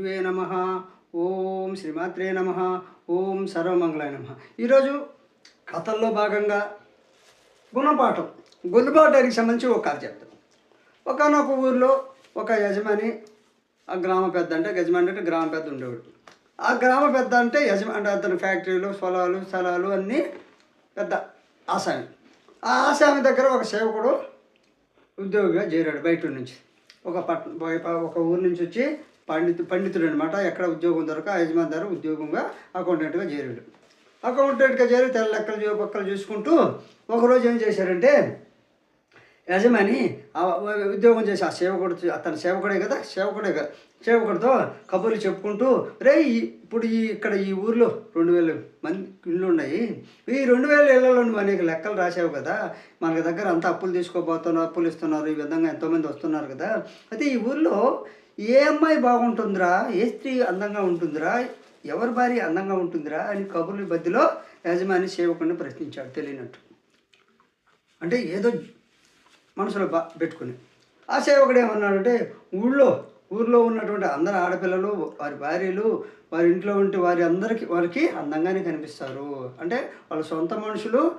గురువే నమ. ఓం శ్రీమాత్రే నమ. ఓం సర్వమంగళాయ నమ. ఈరోజు కథల్లో భాగంగా గుణపాఠం గుణపాఠానికి సంబంధించి ఒక కథ చెప్తాను ఒకనొక ఊరిలో ఒక యజమాని ఆ గ్రామ పెద్ద అంటే యజమాని అంటే గ్రామ పెద్ద ఉండేవాడు. ఆ గ్రామ పెద్ద అంటే యజమాని అతని ఫ్యాక్టరీలు పొలాలు స్థలాలు అన్నీ పెద్ద ఆసామి. ఆ ఆసామి దగ్గర ఒక సేవకుడు ఉద్యోగిగా చేరాడు బయట నుంచి. ఒక పట్ ఒక ఊరు నుంచి వచ్చి పండితు పండితుడు అనమాట ఎక్కడ ఉద్యోగం దొరక యజమాని దగ్గర ఉద్యోగంగా అకౌంటెంట్గా చేరాడు. అకౌంటెంట్గా చేరి తెల్ల లెక్కలు పక్కలు చూసుకుంటూ ఒకరోజు ఏం చేశారంటే యజమాని ఆ ఉద్యోగం చేసి ఆ సేవకుడు అతని సేవకుడే కదా సేవకుడే కదా సేవకుడితో కబుర్లు చెప్పుకుంటూ రే ఈ- ఇప్పుడు ఈ ఇక్కడ ఈ ఊర్లో రెండు వేల మంది ఇళ్ళు ఉన్నాయి. ఈ రెండు వేల ఇళ్ళలో నువ్వు అనేక లెక్కలు రాసావు కదా. మన దగ్గర అంతా అప్పులు తీసుకోబోతున్నారు అప్పులు ఇస్తున్నారు. ఈ విధంగా ఎంతోమంది వస్తున్నారు కదా. అయితే ఈ ఊర్లో ఏ అమ్మాయి బాగుంటుందిరా? ఏ స్త్రీ అందంగా ఉంటుందిరా? ఎవరి భార్య అందంగా ఉంటుందిరా? అని కబుర్ల మధ్యలో యజమాని సేవకుని ప్రశ్నించాడు తెలియనట్టు. అంటే ఏదో మనసులో బా పెట్టుకుని. ఆ సేవకుడు ఏమన్నాడంటే ఊళ్ళో ఊర్లో ఉన్నటువంటి అందరు ఆడపిల్లలు వారి భార్యలు వారి ఇంట్లో ఉంటే వారి అందరికి వారికి అందంగానే కనిపిస్తారు. అంటే వాళ్ళ సొంత మనుషులు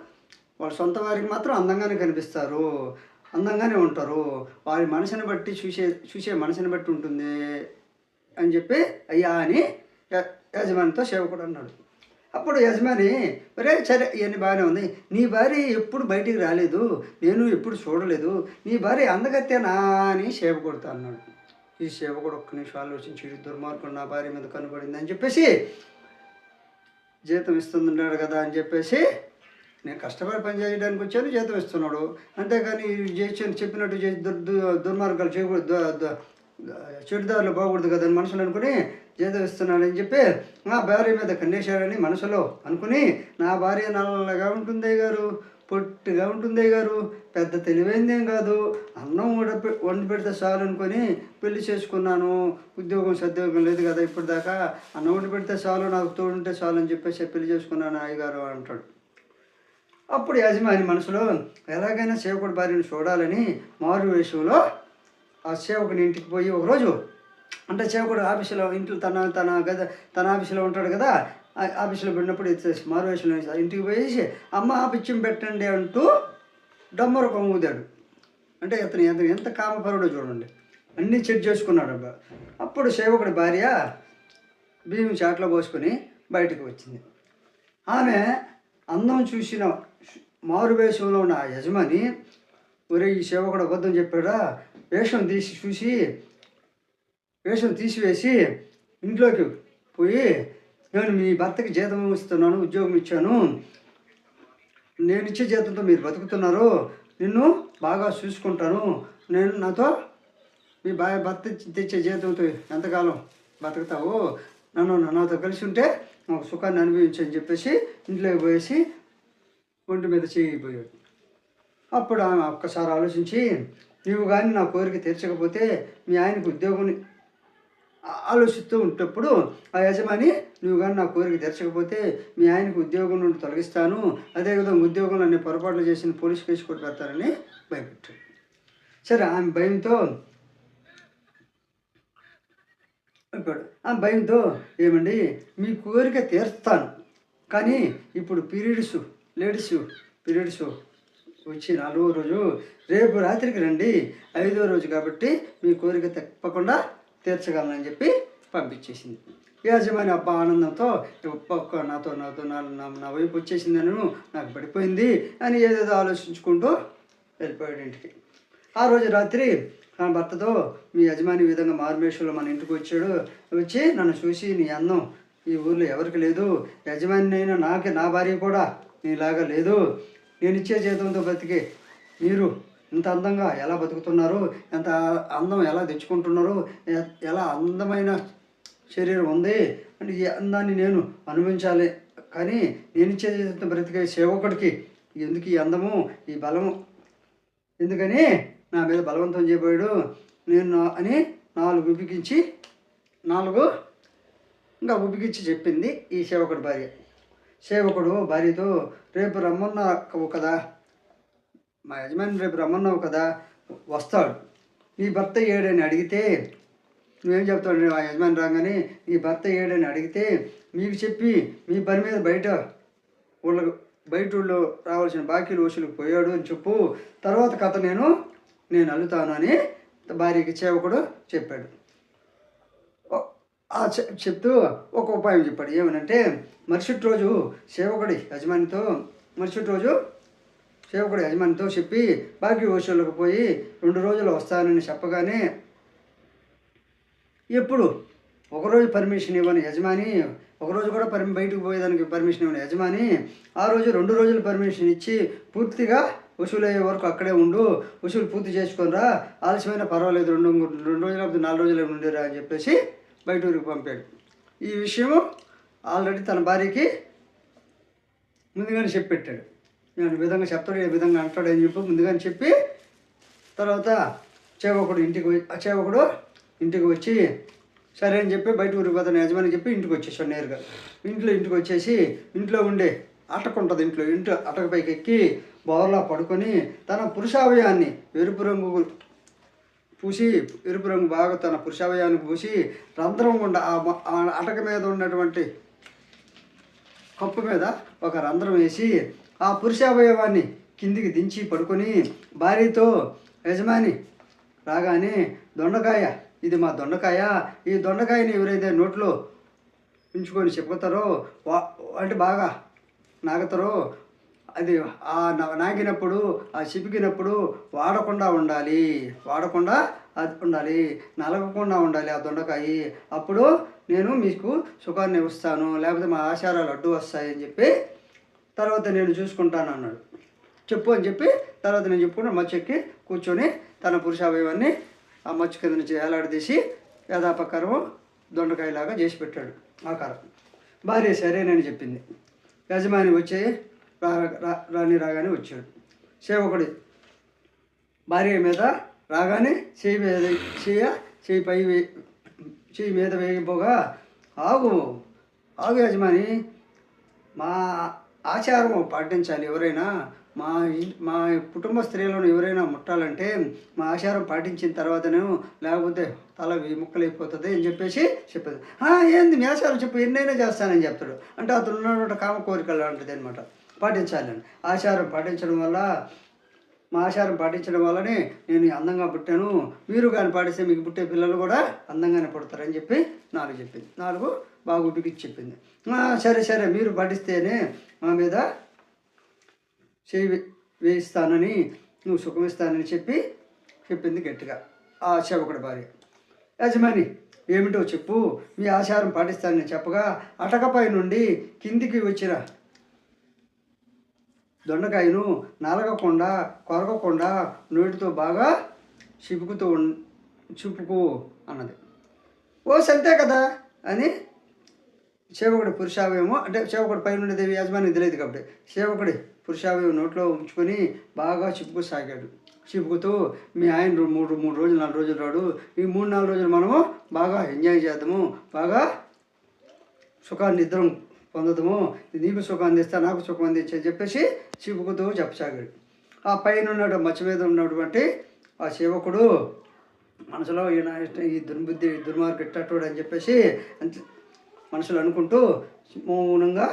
వాళ్ళ సొంత వారికి మాత్రం అందంగానే కనిపిస్తారు. అందంగానే ఉంటారు. వారి మనసుని బట్టి చూసే చూసే మనసుని బట్టి ఉంటుంది అని చెప్పి అయ్యా అని యజమానితో సేవకుడు అన్నాడు. అప్పుడు యజమాని ఒరే సరే ఇవన్నీ బాగానే ఉంది నీ భార్య ఎప్పుడు బయటికి రాలేదు. నేను ఎప్పుడు చూడలేదు. నీ భార్య అందగత్తేనా? అని సేవకుడుతా అన్నాడు. ఈ సేవకుడు ఒక్క నిమిషం ఆలోచించి దుర్మార్గుడు నా భార్య మీద కనబడింది అని చెప్పేసి జీతం ఇస్తున్నాడు కదా అని చెప్పేసి నేను కష్టపడి పని చేయడానికి వచ్చాను జీతం ఇస్తున్నాడు. అంతేకాని చేసి చెప్పినట్టు చేసి దుర్ దుర్మార్గాలు చేయకూడదు చెడుదారులు బాగూడదు కదా అని మనసులో అనుకుని జీతం ఇస్తున్నాడని చెప్పి నా భార్య మీద కన్నేశాడని మనసులో అనుకుని నా భార్య నల్లగా ఉంటుంది గారు పొట్టిగా ఉంటుంది గారు పెద్ద తెలివైందేం కాదు. అన్నం వండి వండి పెడితే చాలు అనుకొని పెళ్ళి చేసుకున్నాను. ఉద్యోగం సద్యోగం లేదు కదా ఇప్పుడు దాకా అన్నం వండి పెడితే చాలు నాకు తోడుంటే చాలు అని చెప్పేసి పెళ్ళి చేసుకున్నాను అయ్యగారు అంటాడు. అప్పుడు యజమాని మనసులో ఎలాగైనా సేవకుడి భార్యను చూడాలని మారు వేషంలో ఆ సేవకుని ఇంటికి పోయి ఒకరోజు అంటే సేవకుడు ఆఫీసులో ఇంట్లో తన తన గద తన ఆఫీసులో ఉంటాడు కదా ఆ ఆఫీసులో పెట్టినప్పుడు ఇచ్చేసి మారు వేషంలో ఇంటికి పోయేసి అమ్మ ఆ పిచ్చం పెట్టండి అంటూ డమ్మరు కొంగుదాడు అంటే అతను ఎంత ఎంత కామపరుడో చూడండి. అన్నీ చెక్ చేసుకున్నాడు అబ్బా. అప్పుడు సేవకుడి భార్య భీమి చాట్లో పోసుకొని బయటకు వచ్చింది. ఆమె అందం చూసిన మారు వేషంలో ఉన్న యజమాని ఒరే ఈ సేవకుడు అబద్ధం చెప్పాడా? వేషం తీసి చూసి వేషం తీసివేసి ఇంట్లోకి పోయి నేను మీ భర్తకి జీతం ఇస్తున్నాను ఉద్యోగం ఇచ్చాను. నేను ఇచ్చే జీతంతో మీరు బతుకుతున్నారు. నిన్ను బాగా చూసుకుంటాను. నేను నాతో మీ బాయ్ భర్త తెచ్చే జీతంతో ఎంతకాలం బతుకుతావు? నన్ను నాతో కలిసి ఉంటే ఒక సుఖాన్ని అనుభవించని చెప్పేసి ఇంట్లోకి పోయేసి ఒంటి మీద చేయిపోయాడు అప్పుడు ఆమె ఒక్కసారి ఆలోచించి నీవు కానీ నా కోరిక తీర్చకపోతే మీ ఆయనకు ఉద్యోగం ఆలోచిస్తూ ఉంటప్పుడు ఆ యజమాని నువ్వు కానీ నా కోరిక తీర్చకపోతే మీ ఆయనకు ఉద్యోగం నుండి తొలగిస్తాను. అదేవిధంగా ఉద్యోగంలో అన్ని పొరపాట్లు చేసిన పోలీస్ కేసు కూడా పెడతారని భయపెట్టాడు. సరే ఆమె భయంతో ఆ భయంతో ఏమండి మీ కోరిక తీరుస్తాను. కానీ ఇప్పుడు పీరియడ్స్ లేడీస్ పీరియడ్స్ వచ్చి నాలుగో రోజు రేపు రాత్రికి రండి ఐదో రోజు కాబట్టి మీ కోరిక తప్పకుండా తీర్చగలనని చెప్పి పంపించేసింది. యాజమాని అబ్బా ఆనందంతో ఒక్క నాతో నాతో నా నా- నా వైపు వచ్చేసింది నేను నాకు పడిపోయింది అని ఏదేదో ఆలోచించుకుంటూ వెళ్ళిపోయాడు ఇంటికి. ఆ రోజు రాత్రి నా భర్తతో మీ యజమాని విధంగా మార్మేశ్వరంలో మన ఇంటికి వచ్చాడు. వచ్చి నన్ను చూసి నీ అందం ఈ ఊర్లో ఎవరికి లేదు. యజమాని అయినా నాకే నా భార్య కూడా నీలాగా లేదు. నేను ఇచ్చే జీతంతో బతికి మీరు ఇంత అందంగా ఎలా బతుకుతున్నారు? ఎంత అందం ఎలా తెచ్చుకుంటున్నారు? ఎలా అందమైన శరీరం ఉంది? అంటే ఈ అందాన్ని నేను అనుభవించాలి. కానీ నేను ఇచ్చే జీతంతో బ్రతికే సేవకుడికి ఎందుకు ఈ అందము ఈ బలము? ఎందుకని నా మీద బలవంతం చేయబోయాడు. నేను అని నాలుగు ఉపికించి నాలుగు ఇంకా ఉపికించి చెప్పింది ఈ సేవకుడు భార్య. సేవకుడు భార్యతో రేపు రమ్మన్నావు కదా మా యజమాని రేపు రమ్మన్నావు కదా వస్తాడు. నీ భర్త ఏడని అడిగితే నువ్వేం చెప్తాడు ఆ యజమాని రాగానే నీ భర్త ఏడని అడిగితే మీకు చెప్పి మీ పని మీద బయట ఊళ్ళకు బయట ఊళ్ళో రావాల్సిన బాకీలు వసూలుకు పోయాడు అని చెప్పు. తర్వాత కథ నేను నేను అల్లుతాను అని భార్యకి సేవకుడు చెప్పాడు. ఆ చెప్తూ ఒక ఉపాయం చెప్పాడు. ఏమనంటే మరుసటి రోజు సేవకుడి యజమానితో మరుసటి రోజు సేవకుడు యజమానితో చెప్పి బాకీ వసూళ్ళకు పోయి రెండు రోజులు వస్తానని చెప్పగానే ఎప్పుడు? ఒకరోజు పర్మిషన్ ఇవ్వని యజమాని ఒకరోజు కూడా పర్మి బయటకు పోయేదానికి పర్మిషన్ ఇవ్వని యజమాని ఆ రోజు రెండు రోజులు పర్మిషన్ ఇచ్చి పూర్తిగా వసూలు అయ్యే వరకు అక్కడే ఉండు వసూలు పూర్తి చేసుకొనిరా ఆలస్యమైన పర్వాలేదు రెండు రెండు రోజులు లేకపోతే నాలుగు రోజులు ఉండేరా అని చెప్పేసి బయట ఊరికి పంపాడు. ఈ విషయం ఆల్రెడీ తన భార్యకి ముందుగానే చెప్పి పెట్టాడు నేను విధంగా చెప్తాడు ఏ విధంగా అంటాడు అని చెప్పి ముందుగానే చెప్పి తర్వాత చేవకుడు ఇంటికి ఆ చేవకుడు ఇంటికి వచ్చి సరే అని చెప్పి బయట ఊరికి పోతాను యజమాని చెప్పి ఇంటికి వచ్చేసాడు నేరుగా. ఇంట్లో ఇంటికి వచ్చేసి ఇంట్లో ఉండే అటక ఉంటుంది ఇంట్లో ఇంట్లో అటక పైకి ఎక్కి బోర్లా పడుకొని తన పురుషావయాన్ని ఎరుపు రంగు పూసి ఎరుపు రంగు బాగా తన పురుషావయాన్ని పూసి రంధ్రం గుండా ఆ ఆ అటక మీద ఉన్నటువంటి కప్పు మీద ఒక రంధ్రం వేసి ఆ పురుషావయవాన్ని కిందికి దించి పడుకొని భార్యతో యజమాని రాగానే దొండకాయ ఇది మా దొండకాయ ఈ దొండకాయని ఎవరైతే నోట్లో ఉంచుకొని చెప్పుతారో వా అంటే బాగా నాగుతారో అది ఆ నాగినప్పుడు ఆ చిపికినప్పుడు వాడకుండా ఉండాలి. వాడకుండా అది ఉండాలి. నలగకుండా ఉండాలి ఆ దొండకాయ. అప్పుడు నేను మీకు సుఖాన్ని ఇస్తాను. లేకపోతే మా ఆచారాలు అడ్డు వస్తాయని చెప్పి తర్వాత నేను చూసుకుంటాను అన్నాడు. చెప్పు అని చెప్పి తర్వాత నేను చెప్పుకుంటే మచ్చెక్కి కూర్చొని తన పురుషావయవాన్ని ఆ మచ్చ కింద నుంచి వేలాడదీసి యథాపకారం దొండకాయలాగా చేసి పెట్టాడు. ఆకారం. భార్య సరేనని చెప్పింది. యజమాని వచ్చి రాని రాగానే వచ్చాడు. సేవకుడి భార్య మీద రాగానే చేయి మీద చేయ చేయి పై చేయి మీద వేయపోగా ఆగు ఆగు యజమాని మా ఆచారం పాటించాలి ఎవరైనా. మా మా కుటుంబ స్త్రీలను ఎవరైనా ముట్టాలంటే మా ఆచారం పాటించిన తర్వాతనే లేకపోతే తల ముక్కలైపోతుంది అని చెప్పేసి చెప్పేది. ఏంది మీ ఆచారం చెప్పు ఎన్నైనా చేస్తానని చెప్తాడు. అంటే అతను ఉన్నటువంటి కామ కోరికలు లాంటిది అనమాట పాటించాలని ఆచారం పాటించడం వల్ల మా ఆచారం పాటించడం వల్లనే నేను అందంగా పుట్టాను. మీరు కానీ పాటిస్తే మీకు పుట్టే పిల్లలు కూడా అందంగానే పుడతారని చెప్పి నాలుగు చెప్పింది. నాలుగు బాగా చెప్పింది. సరే సరే మీరు పాటిస్తేనే మా మీద చేయి వేయిస్తానని నువ్వు సుఖమిస్తానని చెప్పి చెప్పింది గట్టిగా. ఆ సేవకుడి భార్య. యజమాని ఏమిటో చెప్పు. మీ ఆచారం పాటిస్తానని చెప్పగా అటకపై నుండి కిందికి వచ్చిన దొండకాయను నలగకుండా కొరగకుండా నోటితో బాగా చిపుకుతూ ఉన్ అన్నది. ఓ సంతే కదా అని సేవకుడి పురుషావయము అంటే సేవకుడి పైన ఉండేది యజమాని తెలియదు కాబట్టి సేవకుడి పురుషావయం నోట్లో ఉంచుకొని బాగా చిప్పుకు సాగాడు. చిపుకుతూ మీ ఆయన మూడు మూడు రోజులు నాలుగు రోజులు రాడు. ఈ మూడు నాలుగు రోజులు మనము బాగా ఎంజాయ్ చేద్దాము బాగా సుఖాన్ని నిద్రం పొందదము. నీకు సుఖం అందిస్తా నాకు సుఖం అందించే చెప్పేసి చిపుకుతూ చెప్పసాగాడు ఆ పైన ఉన్నాడు మచ్చ మీద ఉన్నటువంటి ఆ సేవకుడు మనసులో ఈయన ఈ దుర్బుద్ధి దుర్మార్గం ఇట్టటోడు అని చెప్పేసి అంత మనసులో అనుకుంటూ మౌనంగా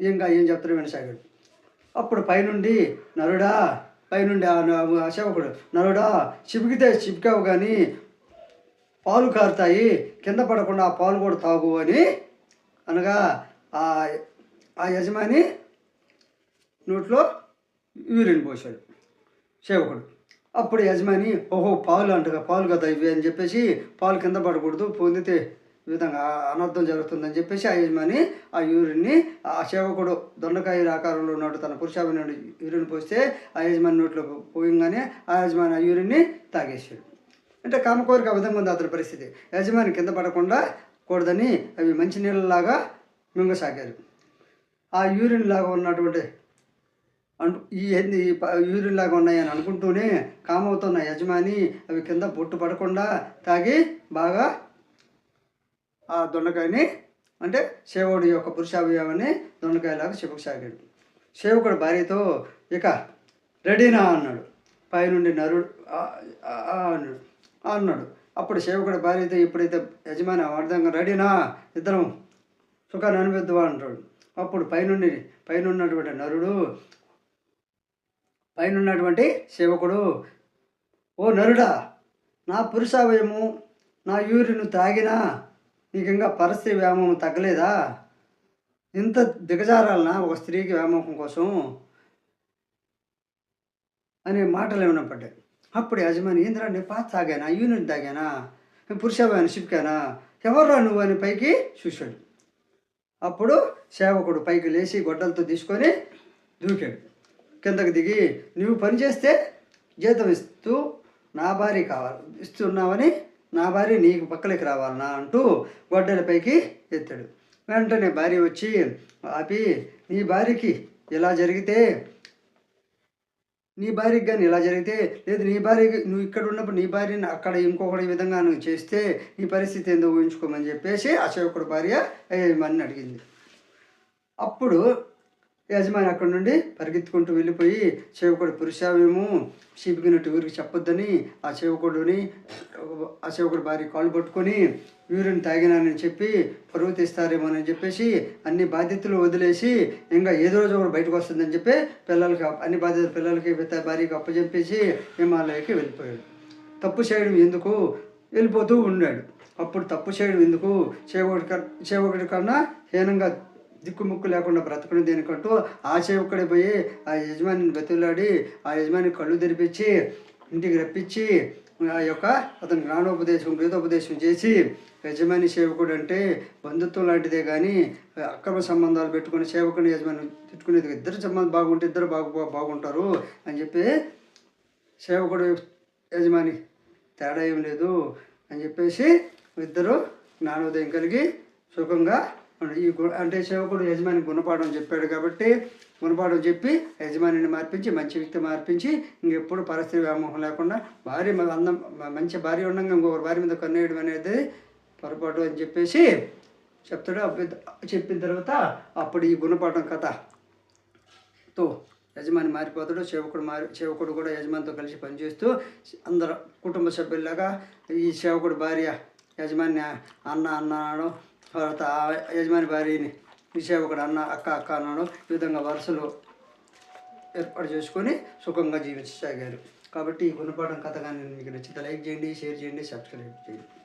ఇంకా ఏం చెప్తారు వినసాగాడు. అప్పుడు పైనుండి నరుడా పైనుండి ఆ ఆ సేవకుడు నరుడా చిపికితే చిపికావు కానీ పాలు కారుతాయి కింద పడకుండా ఆ పాలు కూడా తాగు అని అనగా ఆ ఆ యజమాని నోట్లో యూరిన్ పోశాడు. సేవకుడు. అప్పుడు యజమాని ఓహో పాలు అంటగా పాలు కదా ఇవి అని చెప్పేసి పాలు కింద పడకూడదు పొందితే విధంగా అనర్థం జరుగుతుందని చెప్పేసి ఆ యజమాని ఆ యూరిన్ని ఆ సేవకుడు దొండకాయ ఆకారంలో ఉన్నాడు తన పురుషాభి నుండి యూరిన్ పోస్తే ఆ యజమాని నోట్లో పోయంగానే ఆ యజమాని ఆ యూరిన్ని తాగేసాడు అంటే కామకోరిక ఆ విధంగా ఉంది అతని పరిస్థితి. యజమాని కింద పడకుండా కూడదని అవి మంచి నీళ్ళలాగా మింగసాగారు. ఆ యూరిన్ లాగా ఉన్నటువంటి అంటు ఈ యూరిన్ లాగా ఉన్నాయని అనుకుంటూనే కామవుతున్న యజమాని అవి కింద పొట్టు పడకుండా తాగి బాగా ఆ దొండకాయని అంటే సేవకుడి యొక్క పురుషావయవాన్ని దొండకాయలాగా చెప్పుకుసాగాడు. సేవకుడు భార్యతో ఇక రెడీనా అన్నాడు. పైనుండి నరుడు అన్నాడు. అన్నాడు. అప్పుడు సేవకుడు భార్యతో ఎప్పుడైతే యజమాని అర్థంగా రెడీనా? ఇద్దరం సుఖాన్ని అనుభవిద్దామా అంటాడు. అప్పుడు పైనుండి పైనున్నటువంటి నరుడు పైనున్నటువంటి సేవకుడు ఓ నరుడా నా పురుషావయము నా యూరిను తాగినా నీకు ఇంకా పరిస్థితి వ్యామోహం తగ్గలేదా? ఇంత దిగజారాలనా ఒక స్త్రీకి వ్యామోహం కోసం? అనే మాటలు ఏమైనా పడ్డాయి. అప్పుడు యజమాని ఇంద్ర నేను పాత తాగానా? యూనిట్ తాగానా? పురుషావయాన్ని చిప్కానా ఎవర్రా నువ్వు? అని పైకి చూశాడు. అప్పుడు సేవకుడు పైకి లేచి గొడ్డలతో తీసుకొని దూకాడు. కిందకి దిగి నువ్వు పని చేస్తే జీతం ఇస్తూ నా భార్య కావాలి ఇస్తున్నావని నా భార్య నీకు పక్కలకి రావాలనా? అంటూ గొడ్డల పైకి ఎత్తాడు. వెంటనే భార్య వచ్చి ఆపి నీ భార్యకి ఇలా జరిగితే నీ భార్యకి కానీ ఇలా జరిగితే లేదు నీ భార్యకి నువ్వు ఇక్కడ ఉన్నప్పుడు నీ భార్యని అక్కడ ఇంకొకటి విధంగా నువ్వు చేస్తే నీ పరిస్థితి ఎందుకు ఊహించుకోమని చెప్పేసి ఆ సేవకుడు భార్య యజమాని అడిగింది. అప్పుడు యజమాని అక్కడి నుండి పరిగెత్తుకుంటూ వెళ్ళిపోయి సేవకుడు పురుషావేమో చీపికినట్టు ఊరికి చెప్పొద్దని ఆ సేవకుడిని ఆ సేవకుడు భార్య కాళ్ళు పట్టుకొని యూరిన్ తాగినానని చెప్పి పరువు తీస్తారేమోనని చెప్పేసి అన్ని బాధ్యతలు వదిలేసి ఇంకా ఏదో రోజు ఒకటి బయటకు వస్తుందని చెప్పి పిల్లలకి అన్ని బాధ్యతలు పిల్లలకి భార్యకి అప్పచెప్పేసి హిమాలయకి వెళ్ళిపోయాడు. తప్పు చేయడం ఎందుకు? వెళ్ళిపోతూ ఉన్నాడు. అప్పుడు తప్పు చేయడం ఎందుకు? సేవకుడి కన్- సేవకుడి కన్నా హీనంగా దిక్కుముక్కు లేకుండా బ్రతకడం దేనికంటూ ఆ సేవకుడే పోయి ఆ యజమానిని బతులాడి ఆ యజమాని కళ్ళు తెరిపించి ఇంటికి రప్పించి ఆ యొక్క అతని జ్ఞానోపదేశం వేదోపదేశం చేసి యజమాని సేవకుడు అంటే బంధుత్వం లాంటిదే కానీ అక్రమ సంబంధాలు పెట్టుకుని సేవకుని యజమాని తిట్టుకునేది ఇద్దరు సంబంధం బాగుంటే ఇద్దరు బాగు బాగుంటారు అని చెప్పి సేవకుడు యజమాని తేడా ఏం లేదు అని చెప్పేసి ఇద్దరు జ్ఞానోదయం కలిగి సుఖంగా ఈ అంటే సేవకుడు యజమాని గుణపాఠం చెప్పాడు కాబట్టి గుణపాఠం చెప్పి యజమానిని మార్పించి మంచి వ్యక్తి మార్పించి ఇంకెప్పుడు పరిస్థితి వ్యామోహం లేకుండా భార్య అందం మంచి భార్య ఉండగా ఇంకొకరు భార్య మీద కన్నేయడం అనేది పొరపాటు అని చెప్పేసి చెప్తాడు. చెప్పిన తర్వాత అప్పుడు ఈ గుణపాఠం కథ. తో యజమాని మారిపోతాడు. సేవకుడు మారి సేవకుడు కూడా యజమానితో కలిసి పనిచేస్తూ అందరు కుటుంబ సభ్యుల్లాగా ఈ సేవకుడు భార్య యజమాని అన్న అన్న అనడం తర్వాత ఆ యజమాని భార్యని ఈ ఒకడు అన్న అక్క అక్క అన్నాడు ఈ విధంగా వరుసలు ఏర్పాటు చేసుకొని సుఖంగా జీవించసాగారు. కాబట్టి ఈ గుణపాఠం కథ కానీ మీకు నచ్చితే లైక్ చేయండి షేర్ చేయండి సబ్స్క్రైబ్ చేయండి.